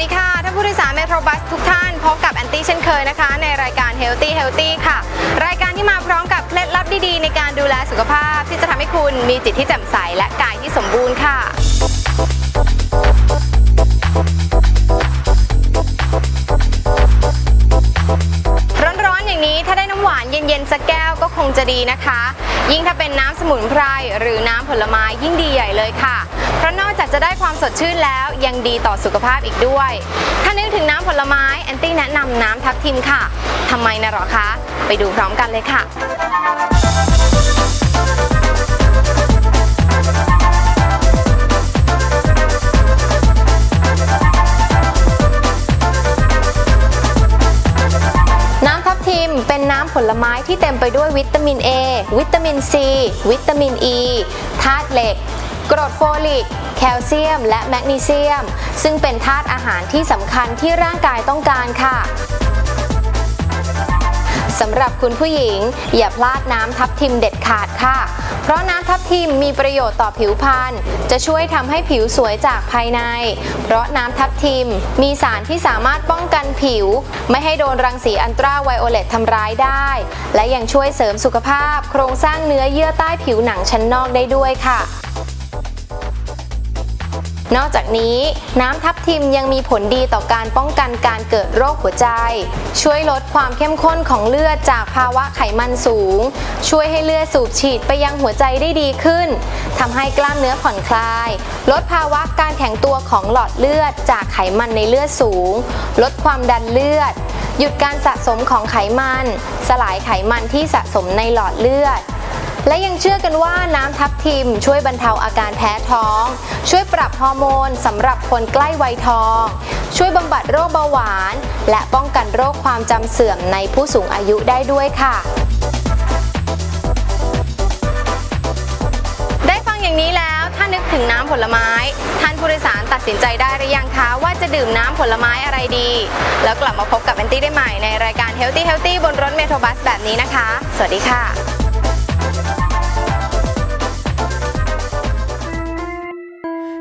สวัสดีค่ะ ท่านผู้โดยสารเมโทรบัสทุกท่านพบกับแอนตี้เช่นเคยนะคะ ในรายการ Healthy Healthy ค่ะ รายการที่มาพร้อมกับเคล็ดลับดีๆ ในการดูแลสุขภาพ ที่จะทำให้คุณมีจิตที่แจ่มใสและกายที่สมบูรณ์ค่ะร้อนๆอย่างนี้ถ้าได้น้ำหวานเย็นๆสักแก้วก็คงจะดีนะคะ ยิ่งถ้าเป็นน้ำสมุนไพรหรือน้ำผลไม้ยิ่งดีใหญ่เลยค่ะ เพราะนอกจากจะได้ความสดชื่นแล้วยังดีต่อสุขภาพอีกด้วย ถ้านึกถึงน้ำผลไม้แอนตี้แนะนำน้ำทับทิมค่ะทำไมนะหรอคะ ไปดูพร้อมกันเลยค่ะน้ำทับทิมเป็นน้ำผลไม้ที่เต็มไปด้วยวิตามิน A วิตามิน C วิตามิน E ธาตุเหล็ก กรดโฟลิก แคลเซียม และแมกนีเซียม ซึ่งเป็นธาตุอาหารที่สำคัญที่ร่างกายต้องการค่ะสำหรับคุณผู้หญิง อย่าพลาดน้ำทับทิมเด็ดขาดค่ะ เพราะน้ำทับทิมมีประโยชน์ต่อผิวพรรณจะช่วยทำให้ผิวสวยจากภายใน เพราะน้ำทับทิมมีสารที่สามารถป้องกันผิว ไม่ให้โดนรังสีอันตราไวโอเลตทำร้ายได้ และยังช่วยเสริมสุขภาพ โครงสร้างเนื้อเยื่อใต้ผิวหนังชั้นนอกได้ด้วยค่ะ นอกจากนี้น้ำทับทิมยังมีผลดีต่อการป้องกันการเกิดโรคหัวใจ ช่วยลดความเข้มข้นของเลือดจากภาวะไขมันสูง ช่วยให้เลือดสูบฉีดไปยังหัวใจได้ดีขึ้นทำให้กล้ามเนื้อผ่อนคลาย ลดภาวะการแข็งตัวของหลอดเลือดจากไขมันในเลือดสูง ลดความดันเลือด หยุดการสะสมของไขมัน สลายไขมันที่สะสมในหลอดเลือด และยังเชื่อกันว่าน้ำทับทิมช่วยบรรเทาอาการแพ้ท้อง ช่วยปรับฮอร์โมนสำหรับคนใกล้วัยทอง ช่วยบำบัดโรคเบาหวาน และป้องกันโรคความจำเสื่อมในผู้สูงอายุได้ด้วยค่ะได้ฟังอย่างนี้แล้วถ้านึกถึงน้ำผลไม้ ท่านผู้โดยสารตัดสินใจได้หรือยังคะว่าจะดื่มน้ำผลไม้อะไรดี แล้วกลับมาพบกับแอนตี้ได้ใหม่ในรายการ Healthy Healthy บนรถเมโทรบัสแบบนี้นะคะ สวัสดีค่ะ